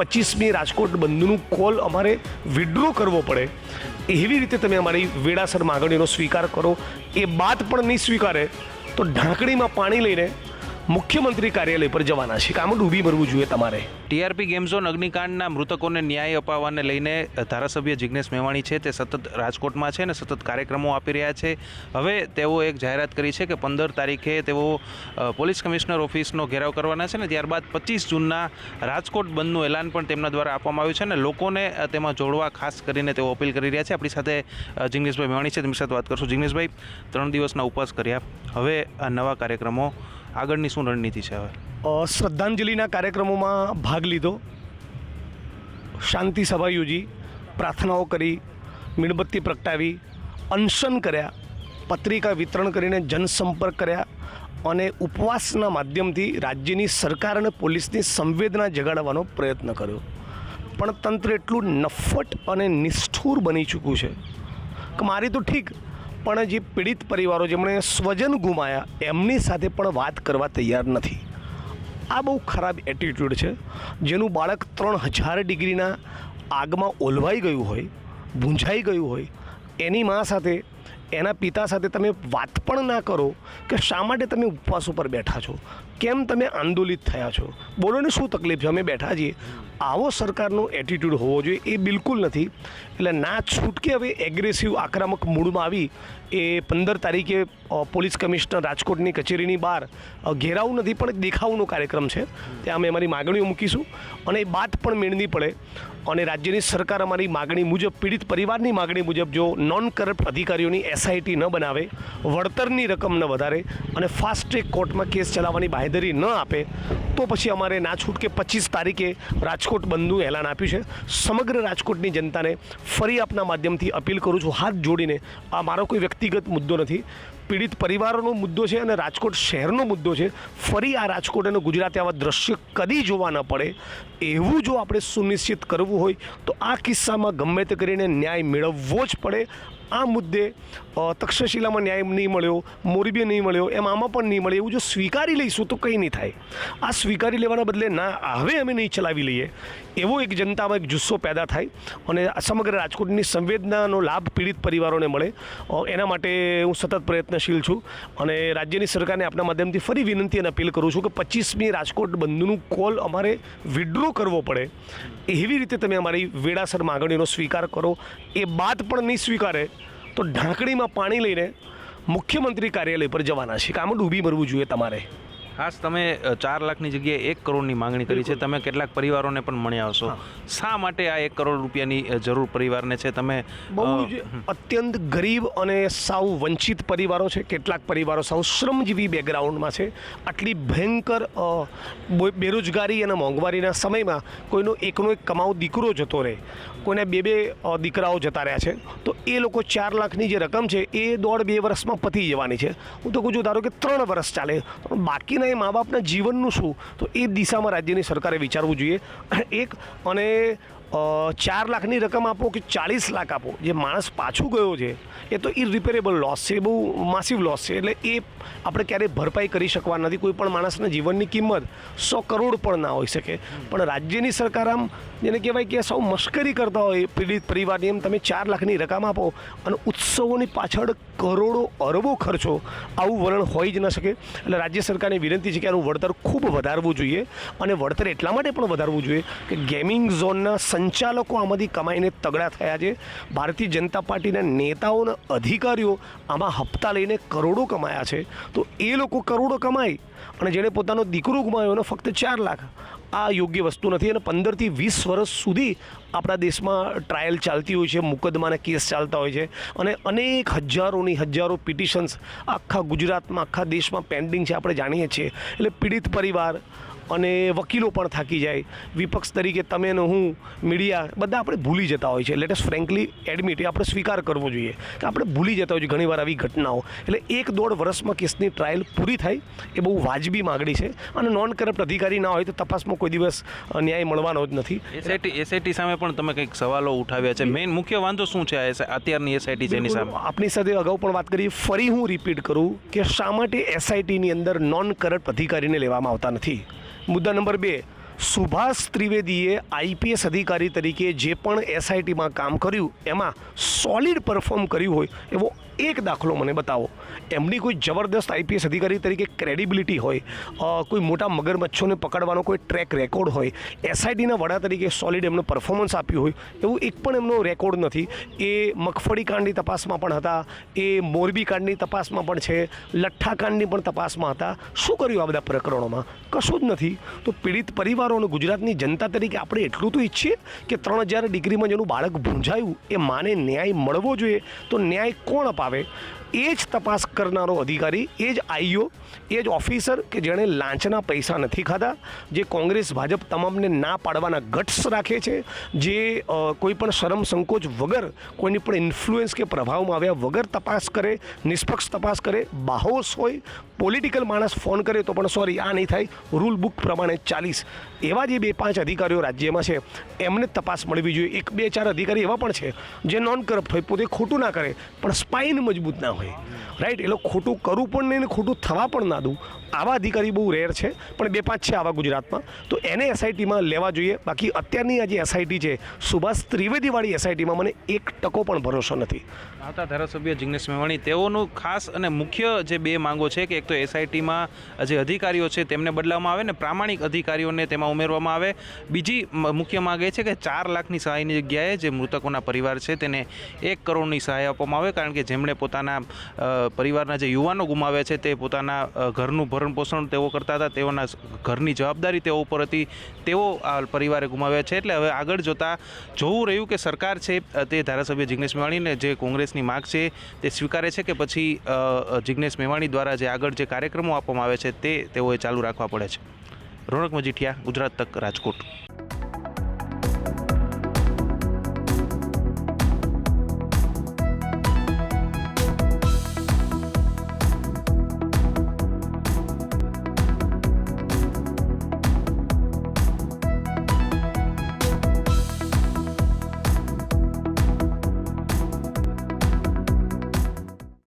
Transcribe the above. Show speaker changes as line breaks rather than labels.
પચીસમી રાજકોટ બંધનું કોલ અમારે વિડ્રો કરવો પડે. એવી રીતે તમે અમારી વેડાસર માગણીનો સ્વીકાર કરો. એ બાદ પણ નહીં સ્વીકારે, તો ઢાંકણીમાં પાણી લઈને મુખ્યમંત્રી કાર્યાલય પર જવાના છે. કે આમાં ડૂબી મરવું જોઈએ તમારે.
ટીઆરપી ગેમ અગ્નિકાંડના મૃતકોને ન્યાય અપાવવાને લઈને ધારાસભ્ય જિજ્ઞેશ મેવાણી છે. તે સતત રાજકોટમાં છે ને સતત કાર્યક્રમો આપી રહ્યા છે. હવે તેઓ એક જાહેરાત કરી છે કે પંદર તારીખે તેઓ પોલીસ કમિશનર ઓફિસનો ઘેરાવ કરવાના છે ને ત્યારબાદ પચીસ જૂનના રાજકોટ બંધનું એલાન પણ તેમના દ્વારા આપવામાં આવ્યું છે અને લોકોને તેમાં જોડવા ખાસ કરીને તેઓ અપીલ કરી રહ્યા છે. આપણી સાથે જિજ્ઞેશભાઈ મેવાણી છે. તેમની સાથે વાત કરશું. જિજ્ઞેશભાઈ ત્રણ દિવસના ઉપવાસ કર્યા. હવે નવા કાર્યક્રમો આગળની શું રણનીતિ છે હવે?
શ્રદ્ધાંજલિના કાર્યક્રમોમાં ભાગ લીધો. શાંતિ સભા યોજી, પ્રાર્થનાઓ કરી, મીણબત્તી પ્રગટાવી, અનશન કર્યા, પત્રિકા વિતરણ કરીને જનસંપર્ક કર્યા અને ઉપવાસના માધ્યમથી રાજ્યની સરકાર અને પોલીસની સંવેદના જગાડવાનો પ્રયત્ન કર્યો. પણ તંત્ર એટલું નફ્ફટ અને નિષ્ઠુર બની ચૂક્યું છે કે મારી તો ઠીક પણ જે પીડિત પરિવારો જેમણે સ્વજન ગુમાયા, એમની સાથે પણ વાત કરવા તૈયાર નથી. આ બહુ ખરાબ એટીટ્યૂડ છે, જેનું બાળક ત્રણ હજાર ડિગ્રીના આગમાં ઓલવાઈ ગયું હોય, ભૂંજાઈ ગયું હોય, એની મા સાથે એના પિતા સાથે તમે વાત પણ ના કરો કે શા માટે તમે ઉપવાસ ઉપર બેઠા છો? કેમ તમે આંદોલિત થયા છો? બોલો ને શું તકલીફ છે? અમે બેઠા છીએ. આવો સરકારનો એટીટ્યૂડ હોવો જોઈએ એ બિલકુલ નથી. એટલે ના છૂટકે હવે એગ્રેસિવ આક્રમક મૂડમાં આવી એ પંદર તારીખે પોલીસ કમિશનર રાજકોટની કચેરીની બહાર ઘેરાવું નથી પણ દેખાવનો કાર્યક્રમ છે. ત્યાં અમે અમારી માગણીઓ મૂકીશું અને એ બાદ પણ મેળવી પડે. અને રાજ્યની સરકાર અમારી માગણી મુજબ, પીડિત પરિવારની માગણી મુજબ જો નોન કરપ્ટ અધિકારીઓની એસઆઈટી ન બનાવે, વળતરની રકમ ન વધારે અને ફાસ્ટ ટ્રેક કોર્ટમાં કેસ ચલાવવાની બાંહેધરી ન આપે, તો પછી અમારે ના છૂટકે પચીસ તારીખે રાજકોટ બંધનું એલાન આપ્યું છે. સમગ્ર રાજકોટની જનતાને ફરી આપના માધ્યમથી અપીલ કરું છું, હાથ જોડીને આ મારો કોઈ વ્યક્તિગત મુદ્દો નથી. પીડિત પરિવારોનો મુદ્દો છે અને રાજકોટ શહેરનો મુદ્દો છે. ફરી આ રાજકોટ અને ગુજરાતે આવા દ્રશ્ય કદી જોવા ન પડે. એવું જો આપણે સુનિશ્ચિત કરવું હોય, તો આ કિસ્સામાં ગમે તે કરીને ન્યાય મેળવવો જ પડે. આ મુદ્દે તક્ષશિલામાં ન્યાય નહીં મળ્યો મોરબી નહીં મળ્યો, એમ આમાં પણ નહીં મળે એવું જો સ્વીકારી લઈશું તો કંઈ નહીં થાય. આ સ્વીકારી લેવાના બદલે ના, હવે અમે નહીં ચલાવી લઈએ. એવો એક જનતામાં એક જુસ્સો પેદા થાય અને સમગ્ર રાજકોટની સંવેદનાનો લાભ પીડિત પરિવારોને મળે. એના માટે હું સતત પ્રયત્નશીલ છું અને રાજ્યની સરકારને આપના માધ્યમથી ફરી વિનંતી અને અપીલ કરું છું કે પચીસમી રાજકોટ બંધનું કોલ અમારે વિડ્રો કરવો પડે. એવી રીતે તમે અમારી વેડાસર માગણીનો સ્વીકાર કરો. એ બાદ પણ નહીં સ્વીકારે. તો ઢાંકણીમાં પાણી લઈને મુખ્યમંત્રી કાર્યાલય પર જવાના છે. કે આમાં ડૂબી મરવું જોઈએ તમારે.
ખાસ તમે ચાર લાખની જગ્યાએ એક કરોડની માંગણી કરી છે. તમે કેટલાક પરિવારોને પણ મળ્યા હશો શા માટે આ એક કરોડ રૂપિયાની જરૂર પરિવારને છે? તમે
બહુ જ અત્યંત ગરીબ અને સાવ વંચિત પરિવારો છે. કેટલાક પરિવારો સાવ શ્રમજીવી બેકગ્રાઉન્ડમાં છે. આટલી ભયંકર બેરોજગારી અને મોંઘવારીના સમયમાં કોઈનો એકનો એક કમાઉ દીકરો જતો રહે. કોઈને બે બે દીકરાઓ જતા રહ્યા છે. તો એ લોકો ચાર લાખની જે રકમ છે એ દોઢ બે વર્ષમાં પતી જવાની છે. હું તો કહું છું ધારો કે ત્રણ વર્ષ ચાલે. બાકીના એ મા બાપના જીવનનું શું? તો એ દિશામાં રાજ્યની સરકારે વિચારવું જોઈએ. એક અને ચાર લાખની રકમ આપો કે ચાલીસ લાખ આપો? જે માણસ પાછું ગયો છે, એ તો ઇરિપેરેબલ લોસ છે, એ બહુ માસિવ લોસ છે. એટલે એ આપણે ક્યારેય ભરપાઈ કરી શકવા નથી. કોઈ પણ માણસના જીવનની કિંમત સો કરોડ પણ ના હોઈ શકે. પણ રાજ્યની સરકાર આમ જેને કહેવાય કે સૌ મશ્કરી કરતા હોય, પીડિત પરિવારની એમ તમે ચાર લાખની રકમ આપો અને ઉત્સવોની પાછળ કરોડો અરબો ખર્ચો આવું વલણ હોઈ જ ન શકે. એટલે રાજ્ય સરકારને વિનંતી છે કે આનું વળતર ખૂબ વધારવું જોઈએ અને વળતર એટલા માટે પણ વધારવું જોઈએ કે ગેમિંગ ઝોનના સંચાલકો આમાંથી કમાઈને તગડા થયા છે. ભારતીય જનતા પાર્ટીના નેતાઓ અને અધિકારીઓ આમાં હપ્તા લઈને કરોડો કમાયા છે. તો એ લોકો કરોડો કમાય અને જેણે પોતાનો દીકરો ગુમાવ્યો એનો ફક્ત ચાર લાખ. આ યોગ્ય વસ્તુ નથી અને પંદરથી વીસ વર્ષ સુધી આપણા દેશમાં ટ્રાયલ ચાલતી હોય છે, મુકદ્દમાના કેસ ચાલતા હોય છે અને અનેક હજારોની હજારો પિટિશન્સ આખા ગુજરાતમાં, આખા દેશમાં પેન્ડિંગ છે આપણે જાણીએ છીએ. એટલે પીડિત પરિવાર અને વકીલો પણ થાકી જાય. વિપક્ષ તરીકે તમે ને હું મીડિયા બધા આપણે ભૂલી જતા હોય છે. લેટેસ્ટ ફ્રેન્કલી એડમિટ એ આપણે સ્વીકાર કરવો જોઈએ. કે આપણે ભૂલી જતા હોય છે ઘણીવાર આવી ઘટનાઓ. એટલે એક દોઢ વર્ષમાં કેસની ટ્રાયલ પૂરી થાય એ બહુ વાજબી માગણી છે. અને નોન કરપ્ટ અધિકારી ના હોય તો તપાસમાં કોઈ દિવસ ન્યાય મળવાનો જ નથી.
એસઆઈટી એસઆઈટી સામે પણ તમે કંઈક સવાલો ઉઠાવ્યા છે. મેઇન મુખ્ય વાંધો શું છે અત્યારની એસઆઈટી જેની સામે?
આપની સાથે અગાઉ પણ વાત કરી. ફરી હું રિપીટ કરું કે શા માટે એસઆઈટીની અંદર નોન કરપ્ટ અધિકારીને લેવામાં આવતા નથી? મુદ્દા નંબર બે, સુભાષ ત્રિવેદીએ આઈપીએસ અધિકારી તરીકે જે પણ એસઆઈટીમાં કામ કર્યું, એમાં સોલિડ પરફોર્મ કર્યું હોય એવો એક દાખલો મને બતાવો. એમની કોઈ જબરદસ્ત આઈપીએસ અધિકારી તરીકે ક્રેડિબિલિટી હોય કોઈ મોટા મગરમચ્છોને પકડવાનો કોઈ ટ્રેક રેકોર્ડ હોય એસઆઈટીના વડા તરીકે સોલિડ એમનું પરફોર્મન્સ આપ્યું હોય, એવું એક પણ એમનો રેકોર્ડ નથી. એ મગફળી કાંડની તપાસમાં પણ હતા, એ મોરબી કાંડની તપાસમાં પણ છે, લઠ્ઠા કાંડની પણ તપાસમાં હતા. શું કર્યું આ બધા પ્રકરણોમાં? કશું જ નથી. તો પીડિત પરિવારો અને ગુજરાતની જનતા તરીકે આપણે એટલું તો ઈચ્છીએ કે ત્રણ હજાર ડિગ્રીમાં જેનું બાળક ભૂંજાયું, એ માને ન્યાય મળવો જોઈએ. તો ન્યાય કોણ અપાવે? આવે એ જ તપાસ કરનારો અધિકારી એ જ આઈઓ એ જ ઓફિસર કે જેણે લાંચના પૈસા નથી ખાધા, જે કોંગ્રેસ ભાજપ તમામને ના પાડવાના ગટ્સ રાખે છે, જે કોઈ પણ શરમ સંકોચ વગર, કોઈની પણ ઇન્ફ્લુઅન્સ કે પ્રભાવમાં આવ્યા વગર તપાસ કરે, નિષ્પક્ષ તપાસ કરે, બાહોશ હોય પોલિટિકલ માણસ ફોન કરે તો પણ સોરી આ નહીં થાય રૂલ બુક પ્રમાણે ચાલીસ. એવા જે બે પાંચ અધિકારીઓ રાજ્યમાં છે, એમને તપાસ મળવી જોઈએ. એક બે ચાર અધિકારી એવા પણ છે, જે નોન કરપ્ટ હોય, પોતે ખોટું ના કરે, પણ સ્પાઇન મજબૂત ના હોય. રાઈટ એટલે ખોટું કરવું પણ નહીં ને ખોટું થવા પણ ના દઉં. આવા અધિકારી બહુ રેર છે, પણ બે પાંચ છે આવા ગુજરાતમાં. તો એને એસઆઈટીમાં લેવા જોઈએ. બાકી અત્યારની આ જે એસઆઈટી છે, સુભાષ ત્રિવેદીવાળી એસઆઈટીમાં મને એક ટકો પણ ભરોસો નથી.
આવતા ધારાસભ્ય જિગ્નેશ મેવાણી, તેઓનું ખાસ અને મુખ્ય જે બે માંગો છે કે એક તો એસઆઈટીમાં જે અધિકારીઓ છે તેમને બદલાવવામાં આવે ને પ્રામાણિક અધિકારીઓને તેમાં ઉમેરવામાં આવે. બીજી મુખ્ય માંગ એ છે કે ચાર લાખની સહાયની જગ્યાએ જે મૃતકોના પરિવાર છે તેને એક કરોડની સહાય આપવામાં આવે, કારણ કે જેમણે પોતાના પરિવારના જે યુવાનો ગુમાવ્યા છે તે પોતાના ઘરનું ભરણ પોષણ તેઓ કરતા હતા. તેઓના ઘરની જવાબદારી તેઓ ઉપર હતી. તેઓ આ પરિવારે ગુમાવ્યા છે. એટલે હવે આગળ જોતાં જોવું રહ્યું કે સરકાર છે તે ધારાસભ્ય જિગ્નેશ મેવાણીને જે કોંગ્રેસની માગ છે તે સ્વીકારે છે કે પછી જિગ્નેશ મેવાણી દ્વારા જે આગળ જે કાર્યક્રમો આપવામાં આવે છે તે તેઓએ ચાલુ રાખવા પડે છે. રોનક મજીઠિયા, ગુજરાત તક રાજકોટ.